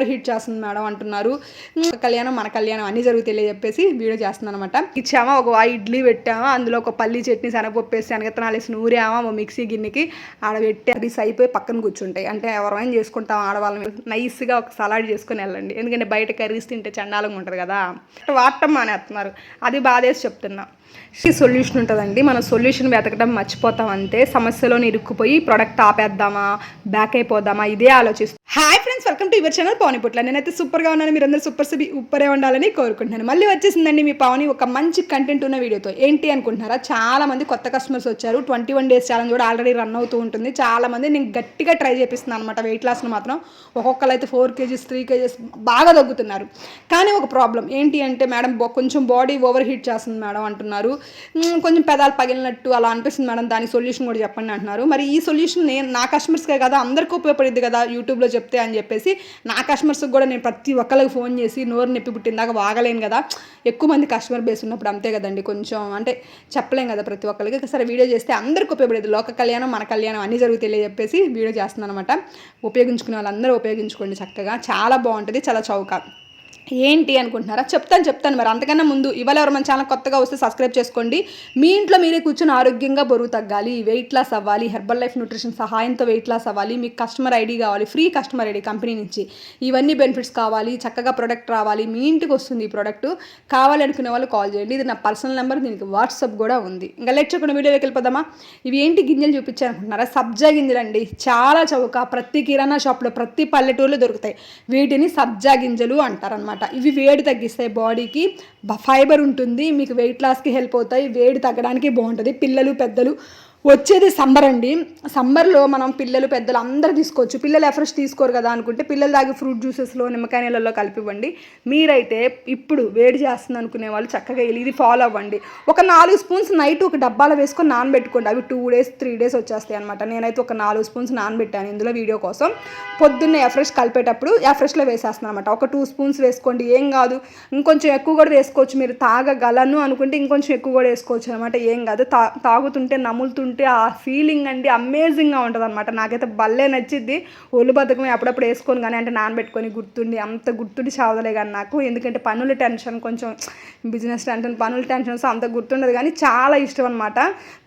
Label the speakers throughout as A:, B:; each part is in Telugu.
A: ఓవర్ హీట్ చేస్తుంది మేడం అంటున్నారు. కళ్యాణం మన కళ్యాణం అన్నీ జరుగుతాయి చెప్పేసి వీడియో చేస్తున్నాను అనమాట ఇచ్చామా ఒక ఇడ్లీ పెట్టామా అందులో ఒక పల్లి చట్నీ శనగపప్పు వేసి శనగత్తనాలు వేసి నూరామా ఓ మిక్సీ గిన్నెకి ఆడ పెట్టి అది అయిపోయి పక్కన కూర్చుంటాయి. అంటే ఎవరైనా చేసుకుంటాం ఆడవాళ్ళని. నైస్గా ఒక సలాడ్ చేసుకొని వెళ్ళండి. ఎందుకంటే బయట కర్రీస్ తింటే చండాలంగా ఉంటుంది కదా. వాడటం మానేస్తున్నారు. అది బాధేసి చెప్తున్నా. సొల్యూషన్ ఉంటుందండి. మనం సొల్యూషన్ వెతకడం మర్చిపోతాం అంతే. సమస్యలోని ఇరుక్కుపోయి ప్రోడక్ట్ ఆపేద్దామా బ్యాక్ అయిపోదామా ఇదే ఆలోచిస్తాం hi friends welcome to your channel Pavani Putla నేనైతే సూపర్గా ఉన్నాను మీరందరూ సూపర్ సిబి ఉప్పరే ఉండాలని కోరుకుంటున్నాను. మళ్ళీ వచ్చేసిందండి మీ పవని ఒక మంచి కంటెంట్ ఉన్న వీడియోతో. ఏంటి అనుకుంటున్నారా? చాలా మంది కొత్త కస్టమర్స్ వచ్చారు. ట్వంటీ వన్ డేస్ ఛాలెంజ్ కూడా ఆల్రెడీ రన్ అవుతూ ఉంటుంది. చాలా మంది నేను గట్టిగా ట్రై చేపిస్తున్నాను అనమాట వెయిట్ లాస్ను మాత్రం. ఒక్కొక్కరు అయితే ఫోర్ కేజీస్ త్రీ కేజీస్ బాగా తగ్గుతున్నారు. కానీ ఒక ప్రాబ్లం ఏంటి అంటే మేడం కొంచెం బాడీ ఓవర్ హీట్ చేస్తుంది మేడం అంటున్నారు. కొంచెం పెదాలు పగిలినట్టు అలా అనిపిస్తుంది మేడం. దాని సొల్యూషన్ కూడా చెప్పండి అంటున్నారు. మరి ఈ సొల్యూషన్ నేను నా కస్టమర్స్కే కదా అందరికీ ఉపయోగపడింది కదా యూట్యూబ్లో చెప్తే అని చెప్పేసి నా కస్టమర్స్కి కూడా నేను ప్రతి ఒక్కరికి ఫోన్ చేసి నోరు నొప్పి పుట్టిందాక వాగలేను కదా. ఎక్కువ మంది కస్టమర్ బేస్ ఉన్నప్పుడు అంతే కదండి. కొంచెం అంటే చెప్పలేం కదా ప్రతి ఒక్కరికి సరే వీడియో చేస్తే అందరికీ ఉపయోగపడేది లోక కళ్యాణం మన కళ్యాణం అన్నీ జరుగుతాయి చెప్పేసి వీడియో చేస్తున్నాను అనమాట ఉపయోగించుకునే వాళ్ళందరూ ఉపయోగించుకోండి చక్కగా. చాలా బాగుంటుంది. చాలా చౌక. ఏంటి అనుకుంటున్నారా? చెప్తాను చెప్తాను మరి. అంతకన్నా ముందు ఇవాళ ఎవరు మన ఛానల్ కొత్తగా వస్తే సబ్స్క్రైబ్ చేసుకోండి. మీ ఇంట్లో మీరే కూర్చొని ఆరోగ్యంగా బరువు తగ్గాలి వెయిట్ లాస్ అవ్వాలి హెర్బల్ లైఫ్ న్యూట్రిషన్ సహాయంతో వెయిట్ లాస్ అవ్వాలి మీకు కస్టమర్ ఐడి కావాలి ఫ్రీ కస్టమర్ ఐడి కంపెనీ నుంచి ఇవన్నీ బెనిఫిట్స్ కావాలి చక్కగా ప్రొడక్ట్ రావాలి మీ ఇంటికి వస్తుంది ఈ ప్రోడక్ట్ కావాలనుకునే వాళ్ళు కాల్ చేయండి. ఇది నా పర్సనల్ నెంబర్ దీనికి వాట్సాప్ కూడా ఉంది. ఇంకా లెట్ చెప్పిన వీడియోకి వెళ్ళిపోదామా? ఇవి ఏంటి గింజలు చూపించారు అనుకుంటున్నారా? సబ్జా గింజలు అండి. చాలా చౌక. ప్రతి కిరాణా షాప్లో ప్రతి పల్లెటూరులో దొరుకుతాయి. వీటిని సబ్జా గింజలు అంటారనమాట ఇవి వేడి తగ్గిస్తాయి బాడీకి. ఫైబర్ ఉంటుంది మీకు వెయిట్ లాస్కి హెల్ప్ అవుతాయి వేడి తగ్గడానికి బాగుంటుంది. పిల్లలు పెద్దలు వచ్చేది సమ్మర్ అండి. సమ్మర్లో మనం పిల్లలు పెద్దలు అందరూ తీసుకోవచ్చు. పిల్లలు ఎఫ్రెష్ తీసుకోరు కదా అనుకుంటే పిల్లలు తాగి ఫ్రూట్ జ్యూసెస్లో నిమ్మకాయ నీళ్ళలో కలిపివ్వండి. మీరైతే ఇప్పుడు వేడి చేస్తుంది అనుకునే వాళ్ళు చక్కగా వెళ్ళి ఇది ఫాలో అవ్వండి. ఒక నాలుగు స్పూన్స్ నైట్ ఒక డబ్బాలో వేసుకొని నానబెట్టుకోండి. అవి టూ డేస్ త్రీ డేస్ వచ్చేస్తాయి అనమాట నేనైతే ఒక నాలుగు స్పూన్స్ నానబెట్టాను ఇందులో వీడియో కోసం. పొద్దున్నే ఎఫ్రెష్ కలిపేటప్పుడు ఎఫ్రెష్లో వేసేస్తున్నాను అనమాట ఒక టూ స్పూన్స్ వేసుకోండి. ఏం కాదు. ఇంకొంచెం ఎక్కువ కూడా వేసుకోవచ్చు. మీరు తాగగలను అనుకుంటే ఇంకొంచెం ఎక్కువ కూడా వేసుకోవచ్చు అనమాట ఏం కాదు. తా తాగుతుంటే నములుతుంటే ఆ ఫీలింగ్ అండి అమేజింగ్గా ఉంటుంది అనమాట నాకైతే భలే నచ్చిద్ది. ఒళ్ళు బద్దకమే అప్పుడప్పుడు వేసుకొని కానీ అంటే నానబెట్టుకొని గుర్తుండి అంత గుర్తుండి చావదలే కానీ నాకు. ఎందుకంటే పనుల టెన్షన్ కొంచెం బిజినెస్ టెన్షన్ పనుల టెన్షన్స్ అంత గుర్తుండదు కానీ చాలా ఇష్టం అనమాట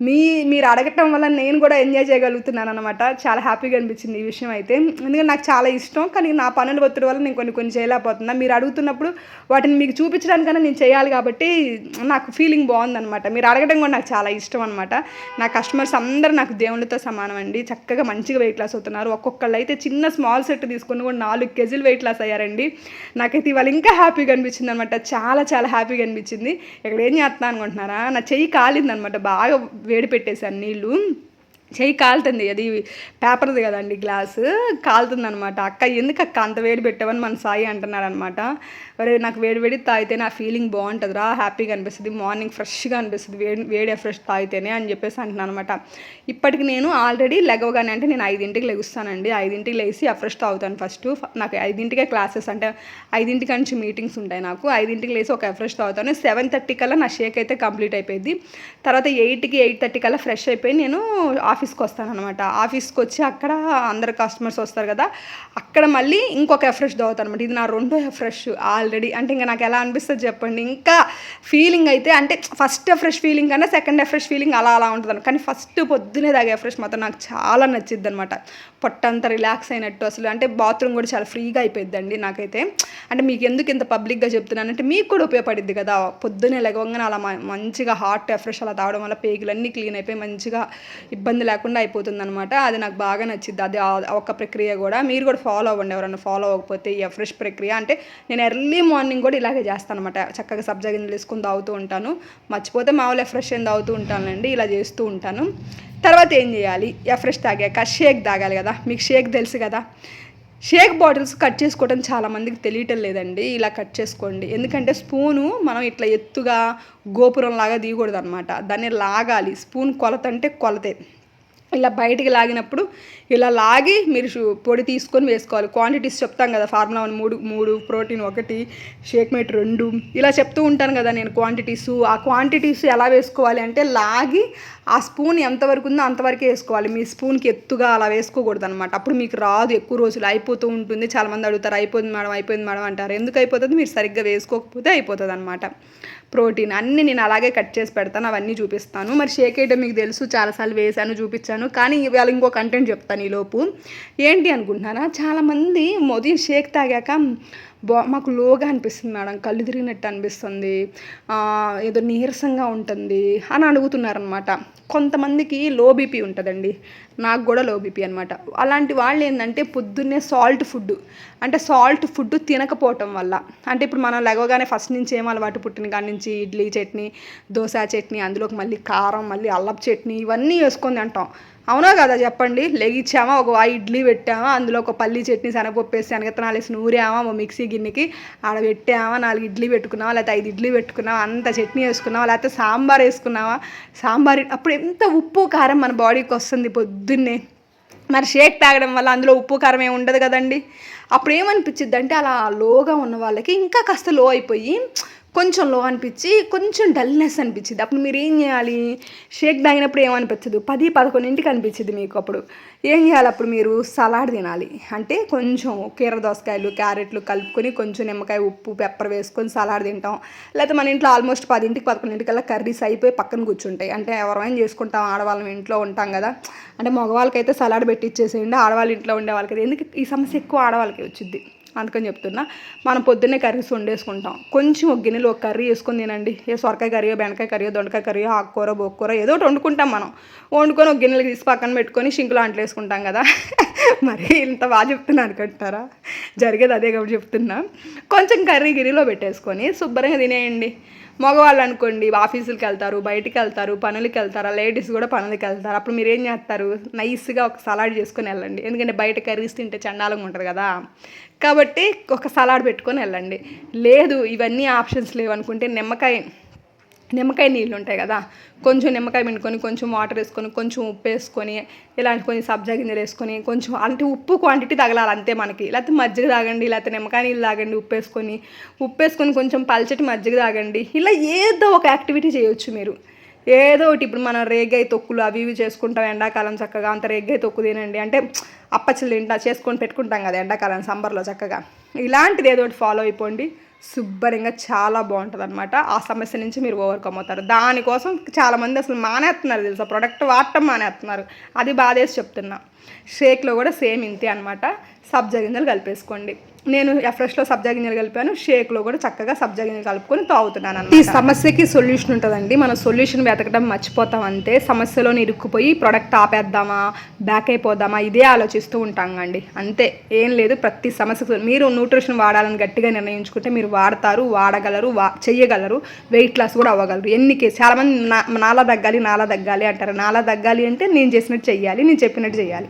A: మీ మీరు అడగటం వల్ల నేను కూడా ఎంజాయ్ చేయగలుగుతున్నాను అనమాట చాలా హ్యాపీగా అనిపించింది ఈ విషయం అయితే. ఎందుకంటే నాకు చాలా ఇష్టం కానీ నా పనుల ఒత్తిడి వల్ల నేను కొన్ని కొన్ని చేయలేకపోతున్నా. మీరు అడుగుతున్నప్పుడు వాటిని మీకు చూపించడానికన్నా నేను చేయాలి కాబట్టి నాకు ఫీలింగ్ బాగుందనమాట మీరు అడగడం కూడా నాకు చాలా ఇష్టం అనమాట నా కస్టమర్స్ అందరూ నాకు దేవుళ్ళతో సమానం అండి చక్కగా మంచిగా వెయిట్ లాస్ అవుతున్నారు. ఒక్కొక్కళ్ళు అయితే చిన్న స్మాల్ సెట్ తీసుకుని కూడా నాలుగు కేజీలు వెయిట్ లాస్ అయ్యారండి. నాకైతే ఇవాళ ఇంకా హ్యాపీగా అనిపించింది అనమాట చాలా చాలా హ్యాపీగా అనిపించింది. ఇక్కడ ఏం చేస్తున్నాను అనుకుంటున్నారా? నా చెయ్యి కాలిందనమాట బాగా వేడి పెట్టేశాను నీళ్ళు. చెయ్యి కాలుతుంది. అది పేపర్ది కదండి గ్లాసు. కాలుతుంది అనమాట అక్క ఎందుకు అక్క అంత వేడి పెట్టావని మన సాయి అంటున్నాడు అనమాట మరి నాకు వేడి వేడి తాగితే నా ఫీలింగ్ బాగుంటుంది రా హ్యాపీగా అనిపిస్తుంది మార్నింగ్ ఫ్రెష్గా అనిపిస్తుంది వేడి వేడి ఫ్రెష్ తాగితేనే అని చెప్పేసి అంటున్నాను అనమాట ఇప్పటికి నేను ఆల్రెడీ లెగవగానే అంటే నేను ఐదింటికి లెగుస్తానండి. ఐదింటికి లేచి ఫ్రెష్ తాగుతాను ఫస్ట్. నాకు ఐదింటికే క్లాసెస్ అంటే ఐదింటికి నుంచి మీటింగ్స్ ఉంటాయి నాకు. ఐదింటికి లేచి ఒక ఫ్రెష్ తాగుతాను. సెవెన్ థర్టీ కల్లా నా షేక్ అయితే కంప్లీట్ అయిపోయింది తర్వాత ఎయిట్కి ఎయిట్ థర్టీ కల్లా ఫ్రెష్ అయిపోయి నేను ఆఫీస్కి వస్తాను అనమాట ఆఫీస్కి వచ్చి అక్కడ అందరు కస్టమర్స్ వస్తారు కదా అక్కడ మళ్ళీ ఇంకొక ఎఫ్రెష్ తాగుతాను అనమాట ఇది నా రెండో ఫ్రెష్ ఆల్రెడీ. అంటే ఇంకా నాకు ఎలా అనిపిస్తుంది చెప్పండి. ఇంకా ఫీలింగ్ అయితే అంటే ఫస్ట్ ఎఫ్రెష్ ఫీలింగ్ కన్నా సెకండ్ ఎఫ్రెష్ ఫీలింగ్ అలా అలా ఉంటుంది కానీ ఫస్ట్ పొద్దునే తాగే ఫ్రెష్ మాత్రం నాకు చాలా నచ్చిద్ది అనమాట పొట్టంతా రిలాక్స్ అయినట్టు అసలు. అంటే బాత్రూమ్ కూడా చాలా ఫ్రీగా అయిపోయిందండి నాకైతే. అంటే మీకు ఎందుకు ఇంత పబ్లిక్గా చెప్తున్నానంటే మీకు కూడా ఉపయోగపడిద్ది కదా. పొద్దునే లెగవంగానే అలా మంచిగా హాట్ ఎఫ్రెష్ అలా తాగడం వల్ల పేగులన్నీ క్లీన్ అయిపోయి మంచిగా ఇబ్బంది లేకుండా అయిపోతుంది అనమాట అది నాకు బాగా నచ్చింది అది ఒక ప్రక్రియ కూడా. మీరు కూడా ఫాలో అవ్వండి ఎవరైనా ఫాలో అవ్వకపోతే ఈ ఫ్రెష్ ప్రక్రియ. అంటే నేను ఎర్లీ మార్నింగ్ కూడా ఇలాగే చేస్తాను అనమాట చక్కగా సబ్జా గింజలు తాగుతూ ఉంటాను. మర్చిపోతే మామూలు ఫ్రెష్ ఏం తాగుతూ ఉంటానండి ఇలా చేస్తూ ఉంటాను. తర్వాత ఏం చేయాలి? ఫ్రెష్ తాగాక షేక్ తాగాలి కదా. మీకు షేక్ తెలుసు కదా. షేక్ బాటిల్స్ కట్ చేసుకోవడం చాలా మందికి తెలియటం లేదండి. ఇలా కట్ చేసుకోండి. ఎందుకంటే స్పూను మనం ఇట్లా ఎత్తుగా గోపురం లాగా తీయకూడదు అనమాట దాన్ని లాగాలి. స్పూన్ కొలత అంటే కొలతే. ఇలా బయటికి లాగినప్పుడు ఇలా లాగి మీరు పొడి తీసుకొని వేసుకోవాలి. క్వాంటిటీస్ చెప్తాం కదా ఫార్ములా వన్ మూడు మూడు ప్రోటీన్ ఒకటి షేక్ మేట్ రెండు ఇలా చెప్తూ ఉంటాను కదా నేను క్వాంటిటీస్ ఆ క్వాంటిటీస్ ఎలా వేసుకోవాలి అంటే లాగి ఆ స్పూన్ ఎంతవరకు ఉందో అంతవరకే వేసుకోవాలి. మీ స్పూన్కి ఎత్తుగా అలా వేసుకోకూడదు అనమాట అప్పుడు మీకు రాదు ఎక్కువ రోజులు అయిపోతూ ఉంటుంది. చాలామంది అడుగుతారు అయిపోయింది మేడం అయిపోయింది మేడం అంటారు. ఎందుకు అయిపోతుంది? మీరు సరిగ్గా వేసుకోకపోతే అయిపోతుంది అనమాట ప్రోటీన్ అన్నీ నేను అలాగే కట్ చేసి పెడతాను అవన్నీ చూపిస్తాను. మరి షేక్ అయితే మీకు తెలుసు చాలాసార్లు వేసాను చూపించాను. కానీ ఇవాళ ఇంకో కంటెంట్ చెప్తాను ఈలోపు ఏంటి అనుకుంటున్నానా? చాలామంది ఉదయం షేక్ తాగాక బా మాకు లోగా అనిపిస్తుంది మేడం. కళ్ళు తిరిగినట్టు అనిపిస్తుంది. ఏదో నీరసంగా ఉంటుంది అని అడుగుతున్నారనమాట కొంతమందికి లో బీపీ ఉంటుందండి. నాకు కూడా లో బీపీ అనమాట అలాంటి వాళ్ళు ఏంటంటే పొద్దున్నే సాల్ట్ ఫుడ్ అంటే సాల్ట్ ఫుడ్ తినకపోవటం వల్ల. అంటే ఇప్పుడు మనం లెగవగానే ఫస్ట్ నుంచి ఏం అలవాటు? పుట్టిన కాడి నుంచి ఇడ్లీ చట్నీ దోశ చట్నీ అందులోకి మళ్ళీ కారం మళ్ళీ అల్లపు చట్నీ ఇవన్నీ వేసుకొని తింటాం. అవునా కదా చెప్పండి. లెగిచ్చామా ఒక ఇడ్లీ పెట్టామా అందులో ఒక పల్లి చట్నీ శనగపప్పు వేసి శనగత్తనాలు వేసి నూరామా ఓ మిక్సీ గిన్నెకి ఆడ పెట్టామా నాలుగు ఇడ్లీ పెట్టుకున్నావా లేకపోతే ఐదు ఇడ్లీ పెట్టుకున్నావా అంత చట్నీ వేసుకున్నావా లేకపోతే సాంబార్ వేసుకున్నావా సాంబార్ అప్పుడు ఎంత ఉప్పు కారం మన బాడీకి వస్తుంది పొద్దున్నే. మరి షేక్ తాగడం వల్ల అందులో ఉప్పు కారం ఏమి ఉండదు కదండి. అప్పుడు ఏమనిపించిద్ది అంటే అలా లోగా ఉన్న వాళ్ళకి ఇంకా కాస్త లో అయిపోయి కొంచెం లో అనిపించి కొంచెం డల్నెస్ అనిపించింది. అప్పుడు మీరు ఏం చేయాలి? షేక్ తాగినప్పుడు ఏమనిపించదు? పది పదకొండింటికి అనిపించింది మీకు అప్పుడు. ఏం చేయాలి? అప్పుడు మీరు సలాడ్ తినాలి. అంటే కొంచెం కీర దోసకాయలు క్యారెట్లు కలుపుకొని కొంచెం నిమ్మకాయ ఉప్పు పెప్పర్ వేసుకొని సలాడ్ తింటాం. లేకపోతే మన ఇంట్లో ఆల్మోస్ట్ పదింటికి పదకొండింటికల్లా కర్రీస్ అయిపోయి పక్కన కూర్చుంటాయి. అంటే ఎవరైనా చేసుకుంటాం ఆడవాళ్ళం ఇంట్లో ఉంటాం కదా. అంటే మగవాళ్ళకైతే సలాడ్ పెట్టి ఇచ్చేసేయండి ఆడవాళ్ళ ఇంట్లో ఉండే వాళ్ళకి ఎందుకు? ఈ సమస్య ఎక్కువ ఆడవాళ్ళకి వచ్చింది అందుకని చెప్తున్నా. మనం పొద్దున్నే కర్రీస్ వండేసుకుంటాం. కొంచెం ఒక గిన్నెలో ఒక కర్రీ వేసుకొని తినండి. ఏ సొరకాయ కర్రీయో బెండకాయ కర్రీయో దొండకాయ కర్రీయో ఆకుకూర బొక్కూర ఏదో ఒకటి వండుకుంటాం మనం. వండుకొని ఒక గిన్నెలు తీసి పక్కన పెట్టుకొని షింకులు అంట్లు వేసుకుంటాం కదా. మరి ఇంత బాగా చెప్తున్నా అనుకుంటారా జరిగేది అదే కాబట్టి చెప్తున్నా. కొంచెం కర్రీ గిరిలో పెట్టేసుకొని శుభ్రంగా తినేయండి. మగవాళ్ళు అనుకోండి ఆఫీసులకి వెళ్తారు బయటికి వెళ్తారు పనులకి వెళ్తారు లేడీస్ కూడా పనులకి వెళ్తారు అప్పుడు మీరు ఏం చేస్తారు? నైస్గా ఒక సలాడ్ చేసుకొని వెళ్ళండి. ఎందుకంటే బయట కర్రీస్ తింటే చండాలంగా ఉంటుంది కదా. కాబట్టి ఒక సలాడ్ పెట్టుకొని వెళ్ళండి. లేదు ఇవన్నీ ఆప్షన్స్ లేవు అనుకుంటే నిమ్మకాయ నిమ్మకాయ నీళ్ళు ఉంటాయి కదా కొంచెం నిమ్మకాయ పిండుకొని కొంచెం వాటర్ వేసుకొని కొంచెం ఉప్పు వేసుకొని ఇలాంటి కొంచెం సబ్జా గింజలు వేసుకొని కొంచెం అంటే ఉప్పు క్వాంటిటీ తగలాలి అంతే మనకి. లేకపోతే మజ్జిగ తాగండి లేకపోతే నిమ్మకాయ నీళ్ళు తాగండి ఉప్పు వేసుకొని ఉప్పు వేసుకొని కొంచెం పల్చటి మజ్జిగ తాగండి. ఇలా ఏదో ఒక యాక్టివిటీ చేయొచ్చు మీరు. ఏదో ఒకటి ఇప్పుడు మనం రేగాయి తొక్కులు అవి ఇవి చేసుకుంటాం ఎండాకాలం చక్కగా అంత రేగ్గాయ తొక్కు తినండి. అంటే అప్పచ్చలు తింటా చేసుకొని పెట్టుకుంటాం కదా ఎండాకాలం సంబర్లో చక్కగా. ఇలాంటిది ఏదో ఒకటి ఫాలో అయిపోండి. శుభ్రంగా చాలా బాగుంటుంది అనమాట ఆ సమస్య నుంచి మీరు ఓవర్కమ్ అవుతారు. దానికోసం చాలామంది అసలు మానేస్తున్నారు తెలుసా? ప్రొడక్ట్ వాడటం మానేస్తున్నారు. అది బాధేసి చెప్తున్నా. షేక్లో కూడా సేమ్ ఇంతే అనమాట సబ్జా గింజలు కలిపేసుకోండి. నేను ఫ్రెష్లో సబ్జా గింజలు కలిపాను షేక్లో కూడా చక్కగా సబ్జా గింజలు కలుపుకొని తాగుతున్నాను ఈ సమస్యకి సొల్యూషన్ ఉంటుందండి. మనం సొల్యూషన్ వెతకడం మర్చిపోతాం అంతే. సమస్యలోని ఇరుక్కుపోయి ప్రొడక్ట్ ఆపేద్దామా బ్యాక్ అయిపోదామా ఇదే ఆలోచిస్తూ ఉంటాం అండి. అంతే. ఏం లేదు ప్రతి సమస్యకు మీరు న్యూట్రిషన్ వాడాలని గట్టిగా నిర్ణయించుకుంటే మీరు వాడతారు వాడగలరు వా చెయ్యగలరు వెయిట్ లాస్ కూడా అవ్వగలరు. ఎన్ని కేసు చాలామంది నా నాలా తగ్గాలి నాలా తగ్గాలి అంటారు. నాలా తగ్గాలి అంటే నేను చేసినట్టు చెయ్యాలి నేను చెప్పినట్టు చేయాలి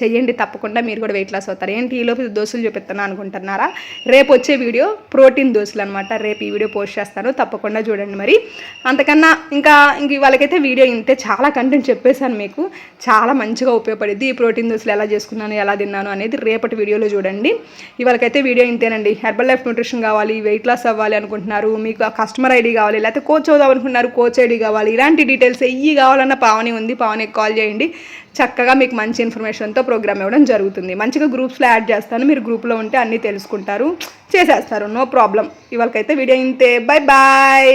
A: చెయ్యండి తప్పకుండా మీరు కూడా వెయిట్ లాస్ అవుతారు. ఏంటి ఈలోపు దోశలు చూపిస్తున్నా అనుకుంటున్నారా? రేపు వచ్చే వీడియో ప్రోటీన్ దోశలు అనమాట రేపు ఈ వీడియో పోస్ట్ చేస్తాను. తప్పకుండా చూడండి మరి. అంతకన్నా ఇంకా ఇంక వాళ్ళకైతే వీడియో ఇంతే చాలా కంటెంట్ చెప్పేశాను మీకు. చాలా మంచిగా ఉపయోగపడింది ఈ ప్రోటీన్ దోశలు ఎలా చేసుకున్నాను ఎలా తిన్నాను అనేది రేపటి వీడియోలో చూడండి. ఇవాళకైతే వీడియో ఇంతేనండి. హెర్బల్ లైఫ్ న్యూట్రిషన్ కావాలి వెయిట్ లాస్ అవ్వాలి అనుకుంటున్నారు. మీకు కస్టమర్ ఐడి కావాలి లేకపోతే కోచ్ అవుదాం అనుకున్నారు కోచ్ ఐడి కావాలి. ఇలాంటి డీటెయిల్స్ ఎయ్యి కావాలన్న పావని ఉంది. పావనికి కాల్ చేయండి. చక్కగా మీకు మంచి ఇన్ఫర్మేషన్తో ప్రోగ్రామ్ ఇవ్వడం జరుగుతుంది. మంచిగా గ్రూప్స్లో యాడ్ చేస్తాను. మీరు గ్రూప్లో ఉంటే అన్నీ తెలుసుకుంటారు. చేసేస్తారు. నో ప్రాబ్లం ఇవాళకైతే వీడియో ఇంతే. Bye bye